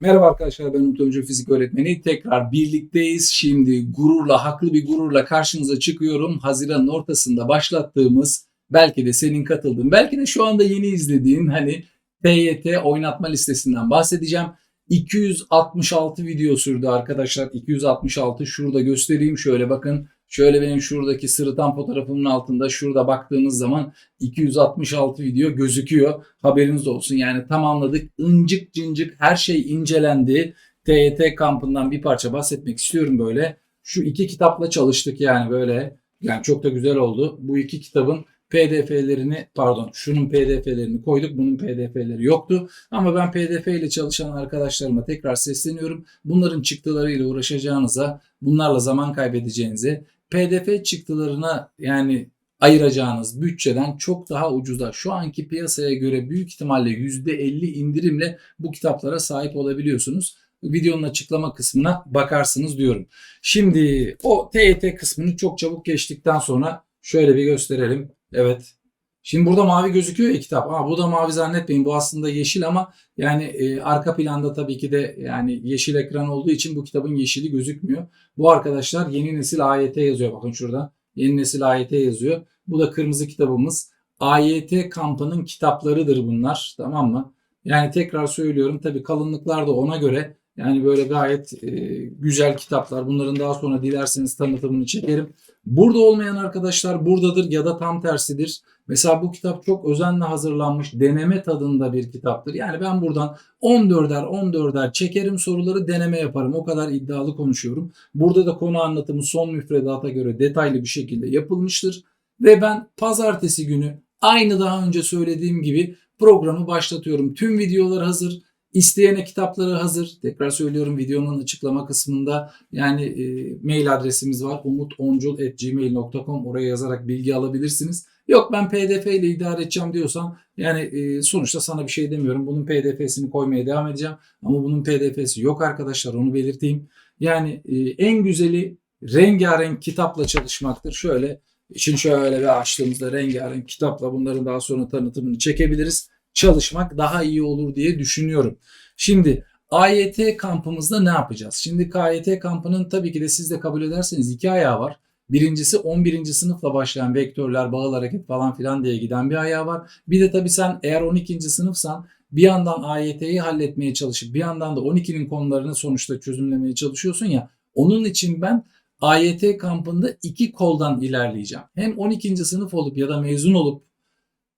Merhaba arkadaşlar ben Umut Öncü Fizik Öğretmeni. Tekrar birlikteyiz. Şimdi gururla, haklı bir gururla karşınıza çıkıyorum. Haziran'ın ortasında başlattığımız, belki de senin katıldığın, belki de şu anda yeni izlediğin hani TYT oynatma listesinden bahsedeceğim. 266 video sürdü arkadaşlar. 266 şurada göstereyim. Şöyle bakın. Şöyle benim şuradaki sırıtan fotoğrafımın altında şurada baktığınız zaman 266 video gözüküyor. Haberiniz olsun. Yani tamamladık. İncik cincik her şey incelendi. TYT kampından bir parça bahsetmek istiyorum böyle. Şu iki kitapla çalıştık yani böyle. Yani çok da güzel oldu. Bu iki kitabın PDF'lerini pardon şunun PDF'lerini koyduk. Bunun PDF'leri yoktu. Ama ben PDF ile çalışan arkadaşlarıma tekrar sesleniyorum. Bunların çıktılarıyla uğraşacağınıza, bunlarla zaman kaybedeceğinize, PDF çıktılarına yani ayıracağınız bütçeden çok daha ucuza şu anki piyasaya göre büyük ihtimalle %50 indirimle bu kitaplara sahip olabiliyorsunuz. Videonun açıklama kısmına bakarsınız diyorum. Şimdi o TYT kısmını çok çabuk geçtikten sonra şöyle bir gösterelim. Evet. Şimdi burada mavi gözüküyor ya kitap. Aa, bu da mavi zannetmeyin. Bu aslında yeşil ama yani e, arka planda tabii ki de yani yeşil ekran olduğu için bu kitabın yeşili gözükmüyor. Bu arkadaşlar yeni nesil AYT yazıyor. Bakın şurada. Yeni nesil AYT yazıyor. Bu da kırmızı kitabımız. AYT kampının kitaplarıdır bunlar. Tamam mı? Yani tekrar söylüyorum tabii kalınlıklar da ona göre yani böyle gayet e, güzel kitaplar. Bunların daha sonra dilerseniz tanıtımını çekerim. Burada olmayan arkadaşlar buradadır ya da tam tersidir. Mesela bu kitap çok özenle hazırlanmış deneme tadında bir kitaptır. Yani ben buradan 14'er 14'er çekerim soruları deneme yaparım. O kadar iddialı konuşuyorum. Burada da konu anlatımı son müfredata göre detaylı bir şekilde yapılmıştır. Ve ben pazartesi günü aynı daha önce söylediğim gibi programı başlatıyorum. Tüm videolar hazır. İsteyene kitapları hazır. Tekrar söylüyorum videonun açıklama kısmında yani e, mail adresimiz var. umutoncul.gmail.com oraya yazarak bilgi alabilirsiniz. Yok ben pdf ile idare edeceğim diyorsan yani e, sonuçta sana bir şey demiyorum. Bunun pdf'sini koymaya devam edeceğim. Ama bunun pdf'si yok arkadaşlar onu belirteyim. Yani e, en güzeli rengarenk kitapla çalışmaktır. Şöyle Şimdi şöyle bir açtığımızda rengarenk kitapla bunların daha sonra tanıtımını çekebiliriz çalışmak daha iyi olur diye düşünüyorum. Şimdi AYT kampımızda ne yapacağız? Şimdi KYT kampının tabii ki de siz de kabul ederseniz iki ayağı var. Birincisi 11. sınıfla başlayan vektörler, bağıl hareket falan filan diye giden bir ayağı var. Bir de tabii sen eğer 12. sınıfsan bir yandan AYT'yi halletmeye çalışıp bir yandan da 12'nin konularını sonuçta çözümlemeye çalışıyorsun ya. Onun için ben AYT kampında iki koldan ilerleyeceğim. Hem 12. sınıf olup ya da mezun olup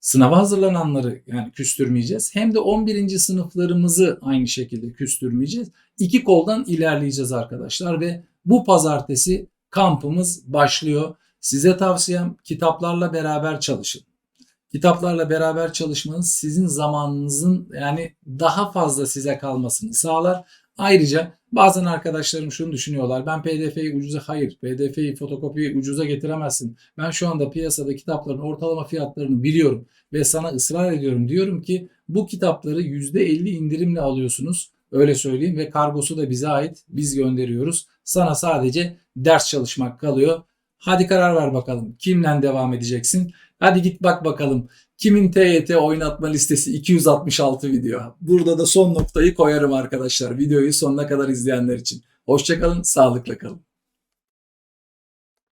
sınava hazırlananları yani küstürmeyeceğiz. Hem de 11. sınıflarımızı aynı şekilde küstürmeyeceğiz. İki koldan ilerleyeceğiz arkadaşlar ve bu pazartesi kampımız başlıyor. Size tavsiyem kitaplarla beraber çalışın. Kitaplarla beraber çalışmanız sizin zamanınızın yani daha fazla size kalmasını sağlar. Ayrıca bazen arkadaşlarım şunu düşünüyorlar. Ben PDF'yi ucuza hayır. PDF'yi fotokopiyi ucuza getiremezsin. Ben şu anda piyasada kitapların ortalama fiyatlarını biliyorum ve sana ısrar ediyorum. Diyorum ki bu kitapları %50 indirimle alıyorsunuz. Öyle söyleyeyim ve kargosu da bize ait. Biz gönderiyoruz. Sana sadece ders çalışmak kalıyor. Hadi karar ver bakalım. Kimle devam edeceksin? Hadi git bak bakalım. Kimin TYT oynatma listesi 266 video. Burada da son noktayı koyarım arkadaşlar. Videoyu sonuna kadar izleyenler için. Hoşçakalın, sağlıkla kalın.